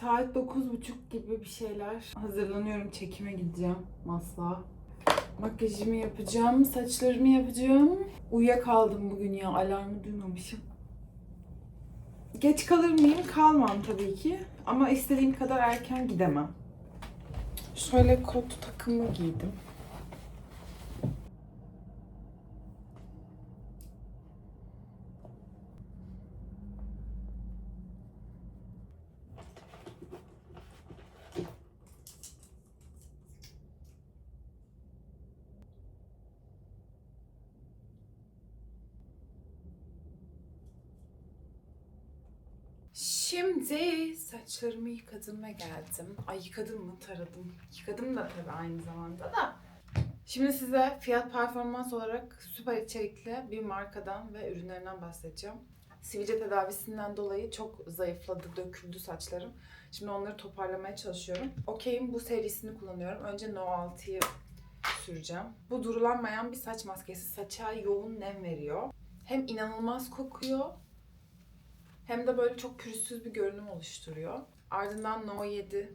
Saat 9.30 gibi bir şeyler. Hazırlanıyorum. Çekime gideceğim. Masla. Makyajımı yapacağım. Saçlarımı yapacağım. Uyuyakaldım bugün ya. Alarmı duymamışım. Geç kalır mıyım? Kalmam tabii ki. Ama istediğim kadar erken gidemem. Şöyle kot takımı giydim. Şimdi saçlarımı yıkadım ve geldim. Ay yıkadım mı taradım. Yıkadım da tabii aynı zamanda da. Şimdi size fiyat performans olarak süper içerikli bir markadan ve ürünlerinden bahsedeceğim. Sivilce tedavisinden dolayı çok zayıfladı, döküldü saçlarım. Şimdi onları toparlamaya çalışıyorum. Okey'in bu serisini kullanıyorum. Önce No 6'yı süreceğim. Bu durulanmayan bir saç maskesi. Saça yoğun nem veriyor. Hem inanılmaz kokuyor hem de böyle çok pürüzsüz bir görünüm oluşturuyor. Ardından No 7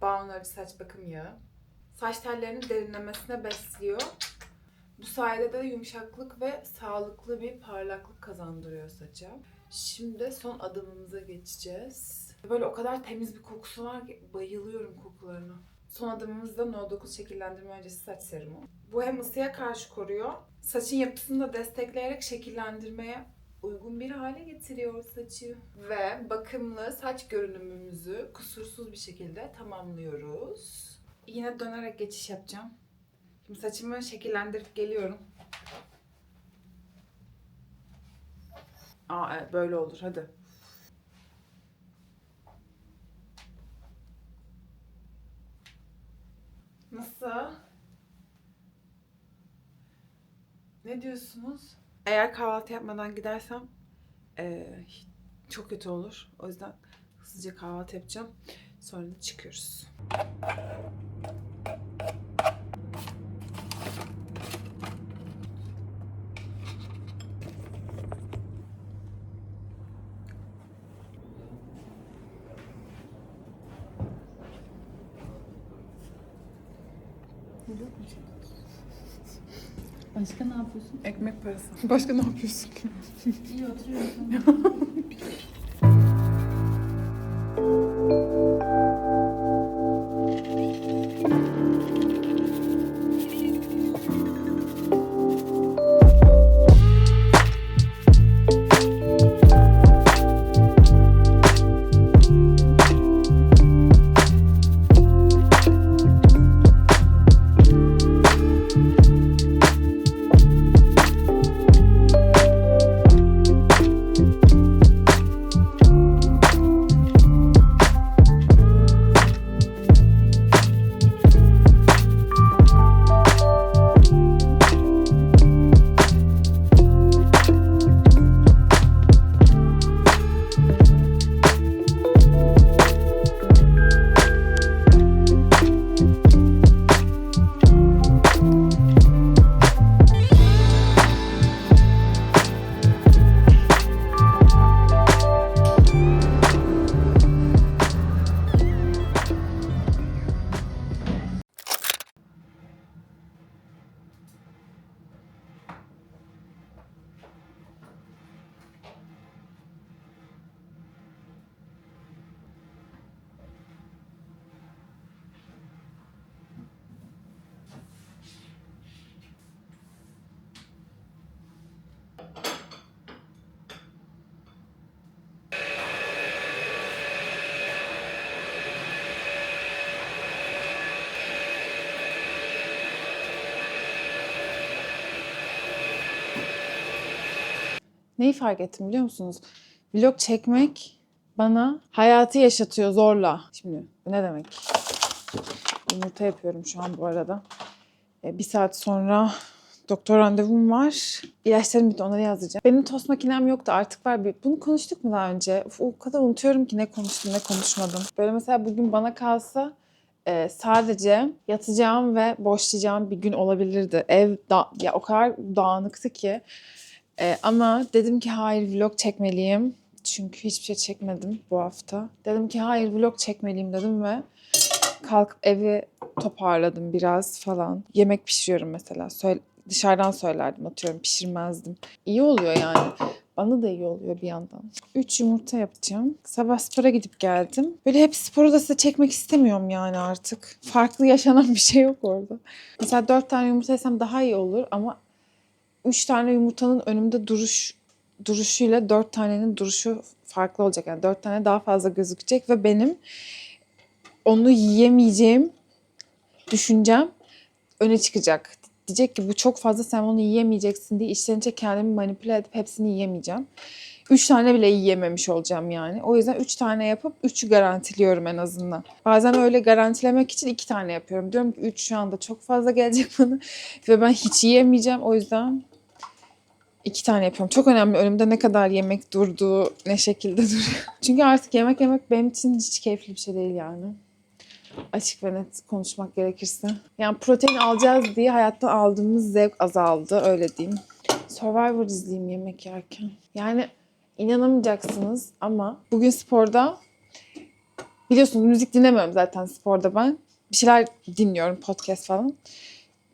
Bounary saç bakım yağı. Saç tellerinin derinlemesine besliyor. Bu sayede de yumuşaklık ve sağlıklı bir parlaklık kazandırıyor saça. Şimdi son adımımıza geçeceğiz. Böyle o kadar temiz bir kokusu var ki bayılıyorum kokularına. Son adımımız da No 9 şekillendirme öncesi saç serumu. Bu hem ısıya karşı koruyor, saçın yapısını da destekleyerek şekillendirmeye uygun bir hale getiriyor saçı. Ve bakımlı saç görünümümüzü kusursuz bir şekilde tamamlıyoruz. Yine dönerek geçiş yapacağım. Şimdi saçımı şekillendirip geliyorum. Aa evet, böyle olur hadi. Nasıl? Ne diyorsunuz? Eğer kahvaltı yapmadan gidersem eee, çok kötü olur. O yüzden hızlıca kahvaltı yapacağım. Sonra da çıkıyoruz. Başka ne yapıyorsun? Ekmek parası. Başka ne yapıyorsun? İyi oturuyorsun. Neyi fark ettim biliyor musunuz? Vlog çekmek bana hayatı yaşatıyor zorla. Şimdi bu ne demek? Yumurta yapıyorum şu an bu arada. E, bir saat sonra doktor randevum var. İlaçlarım bitti onları yazacağım. Benim tost makinem yoktu artık var. Bir, bunu konuştuk mu daha önce? Uf, o kadar unutuyorum ki ne konuştum ne konuşmadım. Böyle mesela bugün bana kalsa e, sadece yatacağım ve boşlayacağım bir gün olabilirdi. Ev da, ya o kadar dağınıktı ki. E, ama dedim ki hayır vlog çekmeliyim. çünkü hiçbir şey çekmedim bu hafta. Dedim ki hayır vlog çekmeliyim dedim ve kalkıp evi toparladım biraz falan. Yemek pişiriyorum mesela. Söyle, dışarıdan söylerdim atıyorum pişirmezdim. İyi oluyor yani. Bana da iyi oluyor bir yandan. 3 yumurta yapacağım. Sabah spora gidip geldim. Böyle hep sporu da size çekmek istemiyorum yani artık. Farklı yaşanan bir şey yok orada. Mesela 4 tane yumurta yesem daha iyi olur ama 3 tane yumurtanın önümde duruş duruşuyla 4 tanenin duruşu farklı olacak. Yani 4 tane daha fazla gözükecek ve benim onu yiyemeyeceğim düşüncem öne çıkacak. Diyecek ki bu çok fazla sen onu yiyemeyeceksin diye içtençe kendimi manipüle edip hepsini yiyemeyeceğim. Üç tane bile yiyememiş olacağım yani. O yüzden üç tane yapıp üçü garantiliyorum en azından. Bazen öyle garantilemek için iki tane yapıyorum. Diyorum ki üç şu anda çok fazla gelecek bana ve ben hiç yiyemeyeceğim. O yüzden iki tane yapıyorum. Çok önemli önümde ne kadar yemek durduğu, ne şekilde duruyor. Çünkü artık yemek yemek benim için hiç keyifli bir şey değil yani açık ve net konuşmak gerekirse. Yani protein alacağız diye hayattan aldığımız zevk azaldı öyle diyeyim. Survivor izleyeyim yemek yerken. Yani inanamayacaksınız ama bugün sporda biliyorsunuz müzik dinlemiyorum zaten sporda ben. Bir şeyler dinliyorum podcast falan.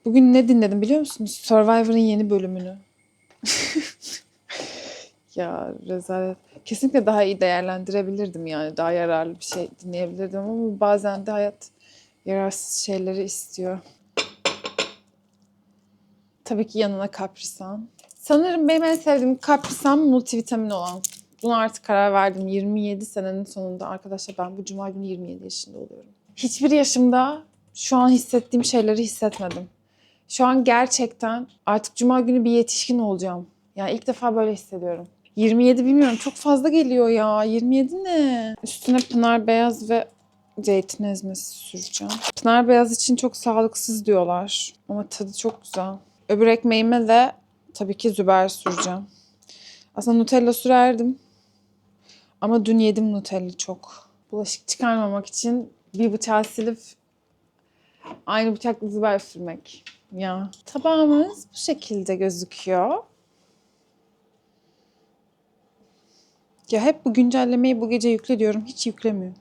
Bugün ne dinledim biliyor musunuz? Survivor'ın yeni bölümünü. ya rezalet. Kesinlikle daha iyi değerlendirebilirdim yani. Daha yararlı bir şey dinleyebilirdim ama bazen de hayat yararsız şeyleri istiyor. Tabii ki yanına kaprisan. Sanırım benim en sevdiğim kaprisan multivitamin olan. Buna artık karar verdim. 27 senenin sonunda arkadaşlar ben bu cuma günü 27 yaşında oluyorum. Hiçbir yaşımda şu an hissettiğim şeyleri hissetmedim. Şu an gerçekten artık cuma günü bir yetişkin olacağım. Yani ilk defa böyle hissediyorum. 27 bilmiyorum çok fazla geliyor ya. 27 ne? Üstüne pınar beyaz ve zeytin ezmesi süreceğim. Pınar beyaz için çok sağlıksız diyorlar. Ama tadı çok güzel. Öbür ekmeğime de tabii ki züber süreceğim. Aslında Nutella sürerdim. Ama dün yedim Nutella çok. Bulaşık çıkarmamak için bir bıçağı silip aynı bıçakla züber sürmek. Ya tabağımız bu şekilde gözüküyor. Ya hep bu güncellemeyi bu gece yükle diyorum. Hiç yüklemiyor.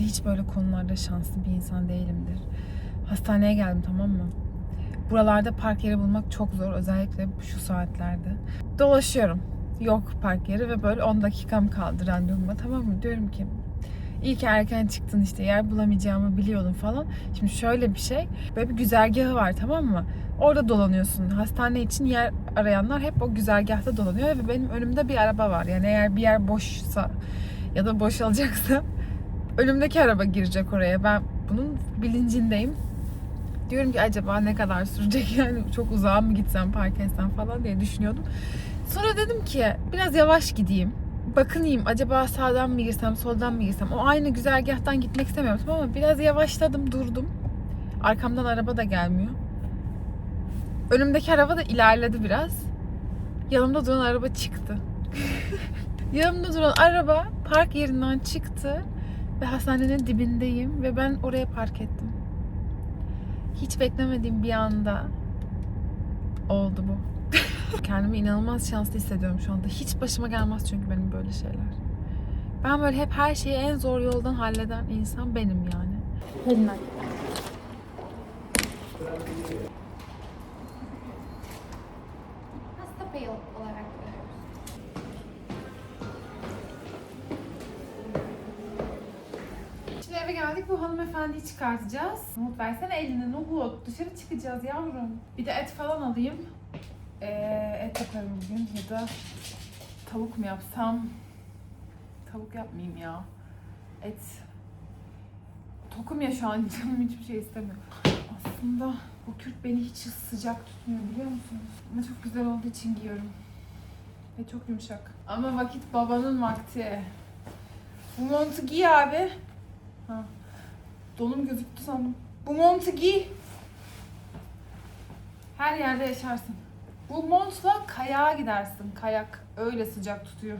Normalde hiç böyle konularda şanslı bir insan değilimdir. Hastaneye geldim tamam mı? Buralarda park yeri bulmak çok zor özellikle şu saatlerde. Dolaşıyorum. Yok park yeri ve böyle 10 dakikam kaldı randevuma tamam mı? Diyorum ki iyi ki erken çıktın işte yer bulamayacağımı biliyordum falan. Şimdi şöyle bir şey böyle bir güzergahı var tamam mı? Orada dolanıyorsun. Hastane için yer arayanlar hep o güzergahta dolanıyor ve benim önümde bir araba var. Yani eğer bir yer boşsa ya da boşalacaksa önümdeki araba girecek oraya. Ben bunun bilincindeyim. Diyorum ki acaba ne kadar sürecek yani çok uzağa mı gitsem park etsem falan diye düşünüyordum. Sonra dedim ki biraz yavaş gideyim. Bakınayım acaba sağdan mı girsem soldan mı girsem. O aynı güzergahtan gitmek istemiyorum ama biraz yavaşladım durdum. Arkamdan araba da gelmiyor. Önümdeki araba da ilerledi biraz. Yanımda duran araba çıktı. Yanımda duran araba park yerinden çıktı ve hastanenin dibindeyim ve ben oraya park ettim. Hiç beklemediğim bir anda oldu bu. Kendimi inanılmaz şanslı hissediyorum şu anda. Hiç başıma gelmez çünkü benim böyle şeyler. Ben böyle hep her şeyi en zor yoldan halleden insan benim yani. Pelinay. Hanımefendiyi çıkartacağız. Umut versene elini Nuhut. Dışarı çıkacağız yavrum. Bir de et falan alayım. Ee, et yaparım bugün ya da tavuk mu yapsam? Tavuk yapmayayım ya. Et. Tokum ya şu an canım hiçbir şey istemiyor. Aslında bu kürk beni hiç sıcak tutmuyor biliyor musunuz? Ama çok güzel olduğu için giyiyorum. Ve çok yumuşak. Ama vakit babanın vakti. Bu montu giy abi. Ha. Donum gözüktü sandım. Bu montu giy. Her yerde yaşarsın. Bu montla kayağa gidersin. Kayak öyle sıcak tutuyor.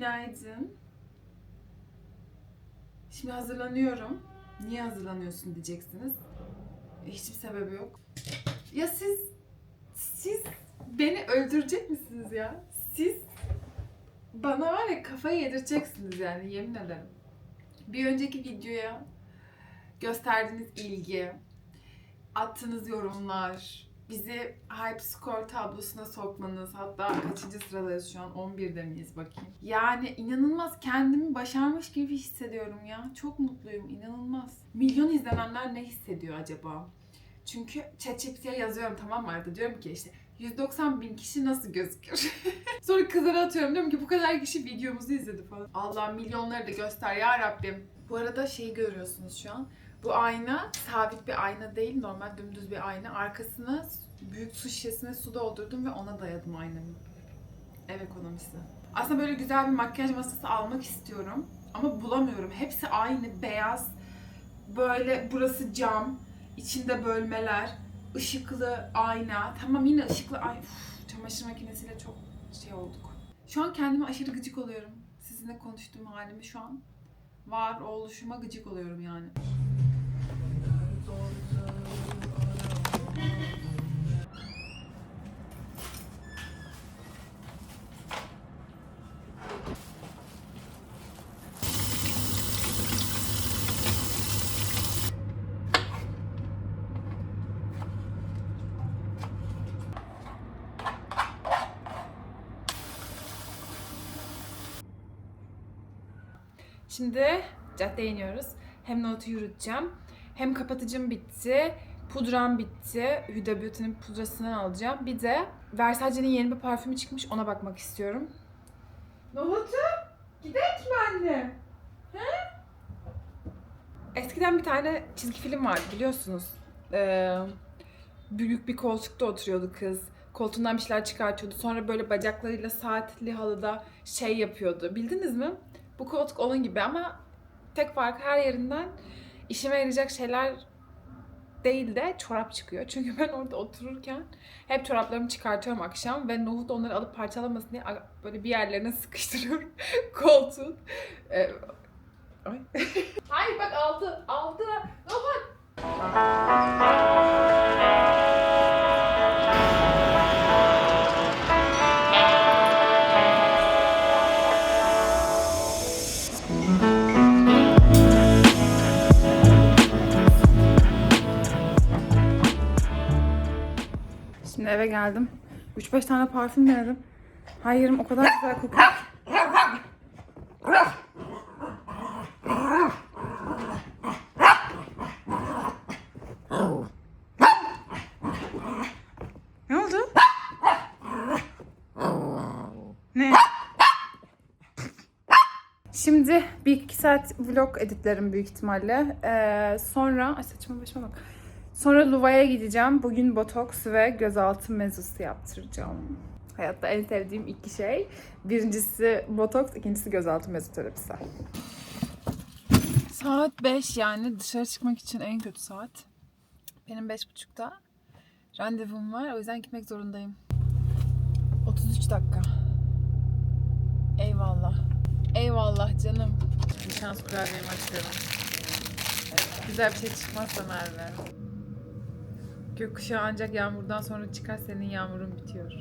Günaydın. Şimdi hazırlanıyorum. Niye hazırlanıyorsun diyeceksiniz. Hiçbir sebebi yok. Ya siz, siz beni öldürecek misiniz ya? Siz bana var ya kafayı yedireceksiniz yani yemin ederim. Bir önceki videoya gösterdiğiniz ilgi, attığınız yorumlar, bizi hype score tablosuna sokmanız, hatta kaçıncı sıradayız şu an 11'de miyiz bakayım. Yani inanılmaz kendimi başarmış gibi hissediyorum ya. Çok mutluyum, inanılmaz. Milyon izlenenler ne hissediyor acaba? Çünkü ChatGPT'ye yazıyorum tamam mı arada diyorum ki işte 190 bin kişi nasıl gözükür? Sonra kızlara atıyorum diyorum ki bu kadar kişi videomuzu izledi falan. Allah milyonları da göster ya Rabbim. Bu arada şeyi görüyorsunuz şu an. Bu ayna sabit bir ayna değil, normal dümdüz bir ayna. Arkasına büyük su şişesine su doldurdum ve ona dayadım aynamı. Ev ekonomisi. Aslında böyle güzel bir makyaj masası almak istiyorum. Ama bulamıyorum. Hepsi aynı, beyaz. Böyle burası cam, içinde bölmeler, ışıklı ayna. Tamam yine ışıklı ayna. Uf, çamaşır makinesiyle çok şey olduk. Şu an kendime aşırı gıcık oluyorum. Sizinle konuştuğum halimi şu an var oluşuma gıcık oluyorum yani. Şimdi caddeye iniyoruz. Hem notu yürüteceğim. Hem kapatıcım bitti. Pudram bitti. Huda Beauty'nin pudrasını alacağım. Bir de Versace'nin yeni bir parfümü çıkmış. Ona bakmak istiyorum. Nohutu? Gidelim mi anne? He? Eskiden bir tane çizgi film vardı biliyorsunuz. Ee, büyük bir koltukta oturuyordu kız. Koltuğundan bir şeyler çıkartıyordu. Sonra böyle bacaklarıyla saatli halıda şey yapıyordu. Bildiniz mi? Bu koltuk onun gibi ama tek fark her yerinden işime yarayacak şeyler değil de çorap çıkıyor. Çünkü ben orada otururken hep çoraplarımı çıkartıyorum akşam ve nohut onları alıp parçalamasın diye böyle bir yerlerine sıkıştırıyorum koltuğun. Ee, ay. Hayır bak aldı, aldı. Nohut. Eve geldim. 3-5 tane parfüm denedim. Her yerim o kadar güzel kokuyor. Ne oldu? Ne? Şimdi bir iki saat vlog editlerim büyük ihtimalle. Ee, sonra, ay saçma başıma bak. Sonra Luva'ya gideceğim. Bugün botoks ve gözaltı mezusu yaptıracağım. Hayatta en sevdiğim iki şey. Birincisi botoks, ikincisi gözaltı mezoterapisi. Saat 5 yani dışarı çıkmak için en kötü saat. Benim 5.30'da randevum var. O yüzden gitmek zorundayım. 33 dakika. Eyvallah. Eyvallah canım. Bir şans kurabiyemi açıyorum. Güzel bir şey çıkmazsa Merve. Gökkuşağı ancak yağmurdan sonra çıkar senin yağmurun bitiyor.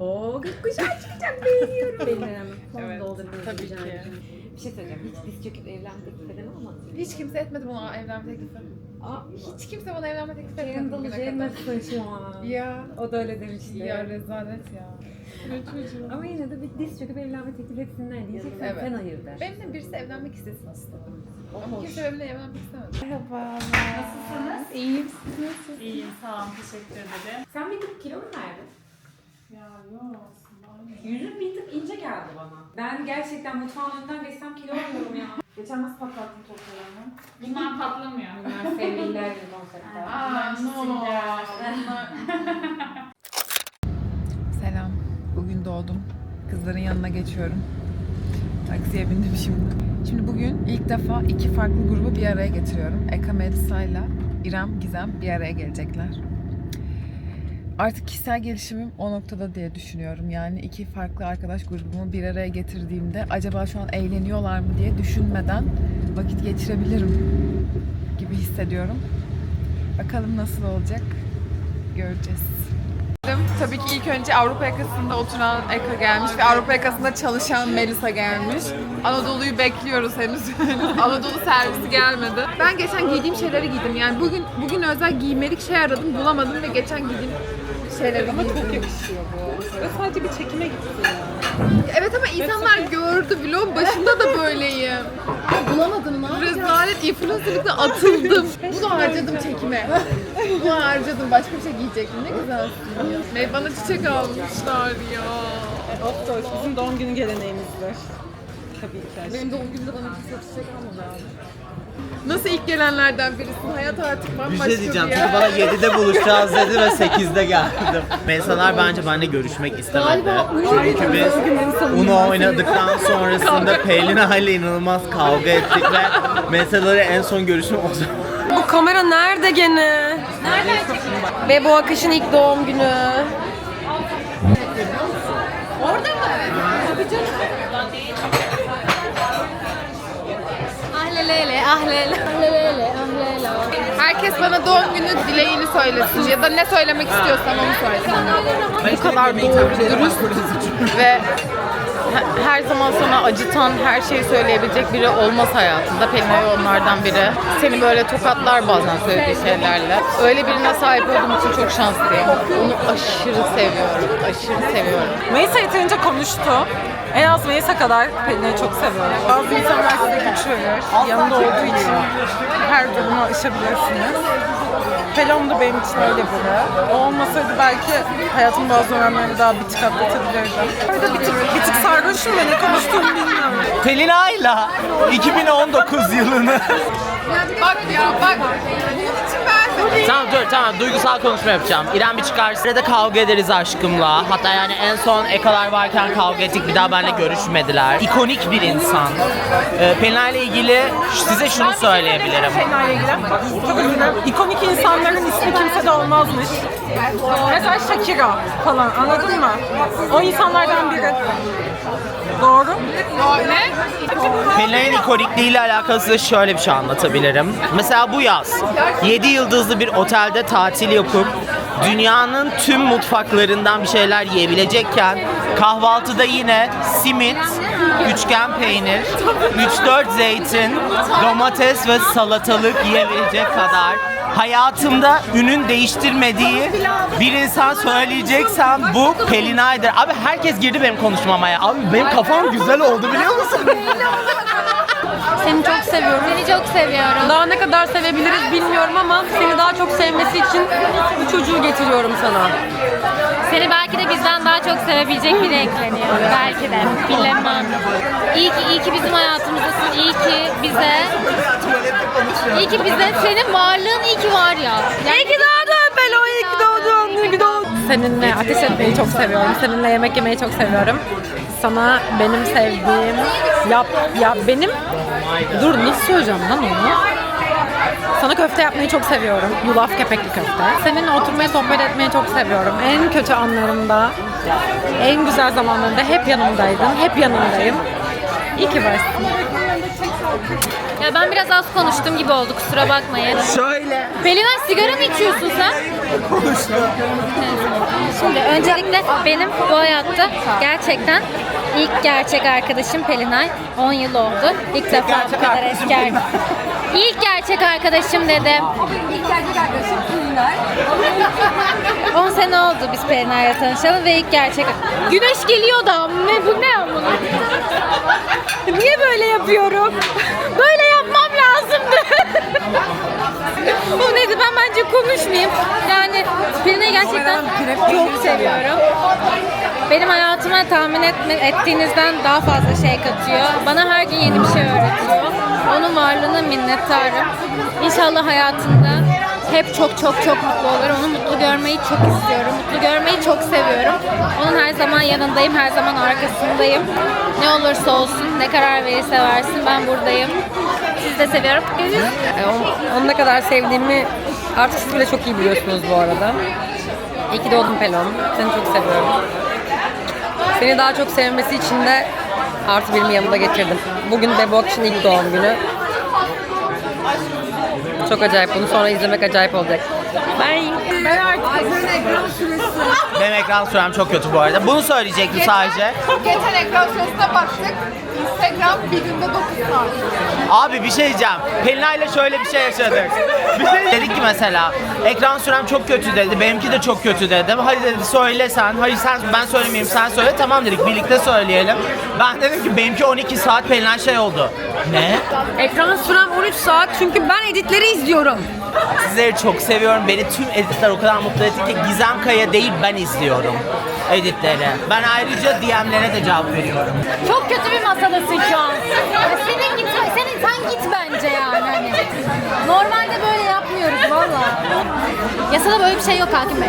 Oo gökkuşağı çıkacak beğeniyorum. Benim önemli. Evet, tabii ki. Bir şey söyleyeceğim. Hiç diz çöküp evlenme teklif eden olmadı. Hiç kimse etmedi bana evlenme teklifi. Aa, Hiç kimse bana evlenme teklifi etmedi Kendall Jenner saçma. Ya. O da öyle demişti. Ya rezalet ya. Ne çocuğum. Ama yine de bir diz çöküp evlenme teklif etsinler diyeceksen Evet. sen hayır der. Benimle birisi evlenmek istesin aslında. Ama hoş. kimse benimle evlenmek istemedi. Merhaba. Nasılsınız? İyiyim. Siz nasılsınız? İyiyim, sağ olun, teşekkür ederim. Sen bir tık kilo mu verdin? Ya yok aslında. Yüzün bir tık ince geldi bana. Ben gerçekten mutfağın önünden geçsem kilo alıyorum ya. Geçen nasıl patlattın toplarını? Bunlar patlamıyor. Bunlar sevgililer günü konseptler. Aa, çizimler. Selam. Doğdum. Kızların yanına geçiyorum. Taksiye bindim şimdi. Şimdi bugün ilk defa iki farklı grubu bir araya getiriyorum. Eka Melisa'yla İrem Gizem bir araya gelecekler. Artık kişisel gelişimim o noktada diye düşünüyorum. Yani iki farklı arkadaş grubumu bir araya getirdiğimde acaba şu an eğleniyorlar mı diye düşünmeden vakit geçirebilirim gibi hissediyorum. Bakalım nasıl olacak göreceğiz. Tabii ki ilk önce Avrupa yakasında oturan Eka gelmiş ve Avrupa yakasında çalışan Melisa gelmiş. Anadolu'yu bekliyoruz henüz. Anadolu servisi gelmedi. Ben geçen giydiğim şeyleri giydim. Yani bugün bugün özel giymelik şey aradım, bulamadım ve geçen giydiğim şeyleri Ama çok yakışıyor bu. Ve sadece bir çekime gittim Evet ama insanlar gördü. Vlogun başında da böyleyim. Bulamadım ne Rezalet influencerlıkla atıldım. Bunu harcadım çekime. Bunu harcadım. Başka bir şey giyecektim. Ne güzelsin ya. Ve bana çiçek almışlar ya. Oktoş bizim doğum günü geleneğimizdir. Tabii ki. Benim doğum günümde bana kimse çiçek almadı abi. Nasıl ilk gelenlerden birisin? Hayat artık Bir bambaşka şey diyeceğim bir çünkü yer. bana 7'de buluşacağız dedi ve 8'de geldim. Mesalar bence benimle görüşmek istemedi. Çünkü biz Uno oynadıktan sonrasında Pelin ile inanılmaz kavga ettik ve mesaları en son görüşüm o zaman. Bu kamera nerede gene? Nereden? Ve bu akışın ilk doğum günü. Ahlele, ahlele. Herkes bana doğum günü dileğini söylesin ya da ne söylemek istiyorsam onu söylesin. Bu kadar doğru, dürüst ve he- her zaman sana acıtan her şeyi söyleyebilecek biri olmaz hayatında. Pelinay onlardan biri. Seni böyle tokatlar bazen söylediği şeylerle. Öyle birine sahip olduğum için çok şanslıyım. Onu aşırı seviyorum. Aşırı seviyorum. Melisa yeterince konuştu. En az Melisa kadar Pelin'i çok seviyorum. Bazı insanlar size güç verir. Yanında olduğu için her durumu aşabilirsiniz. Pelin da benim için öyle biri. O olmasaydı belki hayatımın bazı dönemlerini daha bir tık atlatabilirdim. Orada bir tık, bir tık sarhoşum ve ne konuştuğumu bilmiyorum. Pelina'yla 2019 yılını Bak ya bak. Bunun için ben Tamam dur tamam duygusal konuşma yapacağım. İrem bir çıkarsa Sırada kavga ederiz aşkımla. Hatta yani en son Ekalar varken kavga ettik bir daha benimle görüşmediler. İkonik bir insan. Ee, Pelina ile ilgili size şunu söyleyebilirim. Şeylerle ilgili. Çok üzgünüm. İkonik insanların ismi kimsede olmazmış. Mesela Shakira falan anladın mı? O insanlardan biri. Doğru. ne? Pelina'nın ikonikliğiyle alakalı size şöyle bir şey anlatabilirim. Mesela bu yaz 7 yıldızlı bir otelde tatil yapıp dünyanın tüm mutfaklarından bir şeyler yiyebilecekken kahvaltıda yine simit, üçgen peynir, 3-4 zeytin, domates ve salatalık yiyebilecek kadar hayatımda ünün değiştirmediği bir insan söyleyeceksem bu Pelinay'dır. Abi herkes girdi benim konuşmama ya. Abi benim kafam güzel oldu biliyor musun? Seni çok seviyorum. Seni çok seviyorum. Daha ne kadar sevebiliriz bilmiyorum ama seni daha çok sevmesi için bu çocuğu getiriyorum sana. Seni belki de bizden daha çok sevebilecek biri ekleniyor. Belki de. Bilemem. İyi ki, iyi ki bizim hayatımızdasın. İyi ki bize İyi ki bize senin varlığın iyi ki var ya. İyi ki doğdun Belo, iyi ki doğdun, iyi ki doğdun. Seninle ateş etmeyi çok seviyorum. Seninle yemek yemeyi çok seviyorum. Sana benim sevdiğim, yap, ya benim, dur nasıl söyleyeceğim lan onu? Sana köfte yapmayı çok seviyorum. Yulaf kepekli köfte. Seninle oturmayı, sohbet etmeyi çok seviyorum. En kötü anlarımda, en güzel zamanlarında hep yanımdaydın. Hep yanındayım. İyi ki varsın. Ya ben biraz az konuştum gibi oldu kusura bakmayın. Şöyle Pelinay sigara mı içiyorsun sen? Şimdi öncelikle benim bu hayatta gerçekten ilk gerçek arkadaşım Pelinay. 10 yıl oldu. İlk defa bu kadar arkadaşım eski İlk gerçek arkadaşım dedim. İlk gerçek arkadaşım Pelinay. 10 sene oldu biz Pelinay'la tanışalım ve ilk gerçek... Güneş geliyor da ne bu ne amına? Niye böyle yapıyorum? Böyle yapmam lazımdı. o neydi ben bence konuşmayayım. Yani Pelinay'ı gerçekten çok seviyorum. Benim hayatıma tahmin etme, ettiğinizden daha fazla şey katıyor. Bana her gün yeni bir şey öğretiyor. Onun varlığına minnettarım. İnşallah hayatında hep çok çok çok mutlu olur. Onu mutlu görmeyi çok istiyorum. Mutlu görmeyi çok seviyorum. Onun her zaman yanındayım, her zaman arkasındayım. Ne olursa olsun, ne karar verirse versin ben buradayım. Sizi de seviyorum. Görüşürüz. E, onu, ne kadar sevdiğimi artık siz bile çok iyi biliyorsunuz bu arada. İyi ki doğdun Pelon. Seni çok seviyorum. Seni daha çok sevmesi için de artı birimi yanımda getirdim. Bugün Bebo Akış'ın ilk doğum günü. Çok acayip. Bunu sonra izlemek acayip olacak. Bye. Benim ekran sürem çok kötü bu arada. Bunu söyleyecektim sadece. Geçen ekran süresine baktık. Instagram bir günde 9 saat. Abi bir şey diyeceğim. Pelinay'la şöyle bir şey yaşadık. Bir şey dedik ki mesela ekran sürem çok kötü dedi. Benimki de çok kötü dedim. Hadi dedi söyle sen. Hayır sen ben söylemeyeyim sen söyle. Tamam dedik birlikte söyleyelim. Ben dedim ki benimki 12 saat Pelinay şey oldu. Ne? Ekran sürem 13 saat çünkü ben editleri izliyorum. Sizleri çok seviyorum. Beni tüm editler o kadar mutlu etti ki Gizem Kaya değil ben izliyorum editleri. Ben ayrıca DM'lere de cevap veriyorum. Çok kötü bir masadasın şu an. Senin git, senin sen git bence yani. Hani. Normalde böyle valla. Yasada böyle bir şey yok Hakim Bey.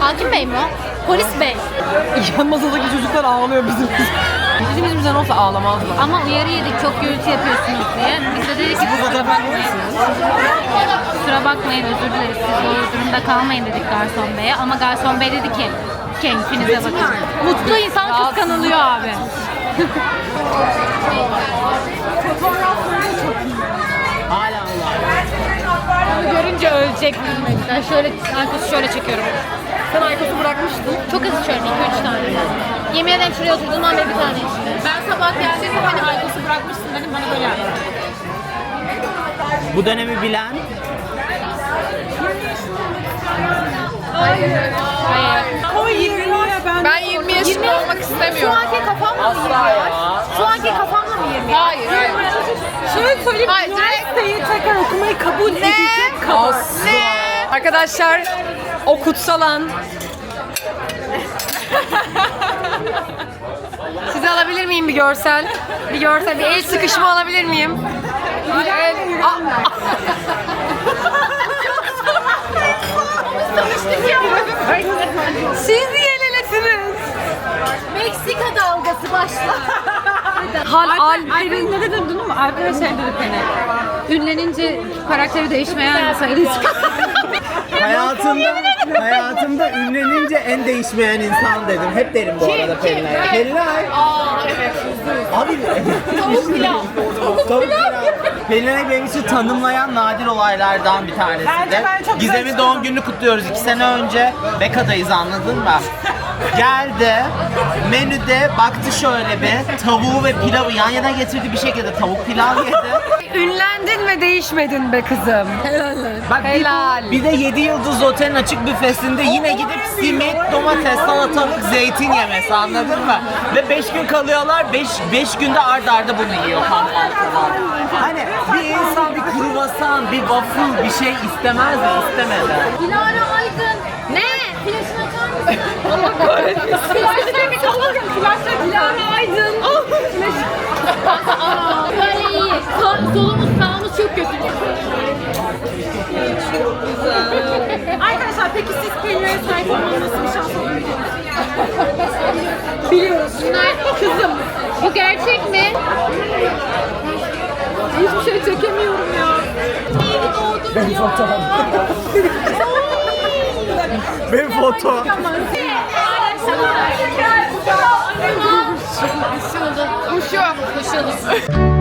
Hakim Bey mi o? Polis Bey. Yan masadaki çocuklar ağlıyor bizim Bizim yüzümüzden olsa ağlamazlar. Ama uyarı yedik çok gürültü yapıyorsunuz diye. Biz de dedik ki kusura bakmayın. Kusura bakmayın özür dileriz siz zor durumda kalmayın dedik garson beye. Ama garson bey dedi ki keyfinize bakın. Mutlu insan kıskanılıyor abi. Hala Onu görünce ölecek bilmekten. Şöyle arkası şöyle çekiyorum. Sen Aykut'u bırakmıştın. Çok az içiyorum 2-3 tane. Yemin ederim şuraya oturduğumdan beri bir tane içtim. Ben sabah geldiğimde hani Aykos'u bırakmışsın dedim bana böyle yaptı. Bu dönemi bilen Hayır. Ben 20 yaşında olmak Şu istemiyorum. anki kafamla mı 20 yaş? Şu anki kafamla mı 20 yaş? Hayır, hayır. Şöyle söyleyeyim. Hayır, üniversiteyi tekrar okumayı kabul edecek kafası. Arkadaşlar o kutsal an. Sizi alabilir miyim bir görsel? Bir görsel, bir el sıkışma alabilir miyim? Bir el... Aa! Siz niye el elesiniz? Meksika dalgası başla. Hal al. Alper'in ne dedi duydun mu? Alper'e şey dedi beni. Ünlenince karakteri değişmeyen sayılır. hayatımda hayatımda ünlenince en değişmeyen insan dedim. Hep derim bu arada Pelinay'a. Pelinay. Aa evet. Abi tavuk pilav. Tavuk pilav. Benim için tanımlayan nadir olaylardan bir tanesi de. Gizem'in doğum gününü kutluyoruz iki sene önce. Beka'dayız anladın mı? Geldi. Menüde baktı şöyle bir tavuğu ve pilavı yan yana getirdi bir şekilde tavuk pilav yedi. Ünlendin ve değişmedin be kızım. Bak bir- Helal. Bir, de 7 yıldız otelin açık büfesinde yine gidip simit, domates, salatalık, zeytin yemesi anladın mı? Ve 5 gün kalıyorlar. 5 5 günde ard arda bunu yiyor kahvaltıda. Hani bir insan bir kruvasan, bir waffle bir şey istemez mi? İstemedi. Dilara Aydın. Allah kahretmesin. Flaşını Allah'ım flaşını Dilara Aydın. Böyle iyi. Sağ, solumuz sağımız çok kötü. Arkadaşlar peki siz Pelin'e sahip olmanın nasıl bir şans olur? Biliyoruz. Bunlar kızım. Bu gerçek mi? Hiçbir şey çekemiyorum ya. Benim foto. Benim foto. Koşu. Koşu. Koşu.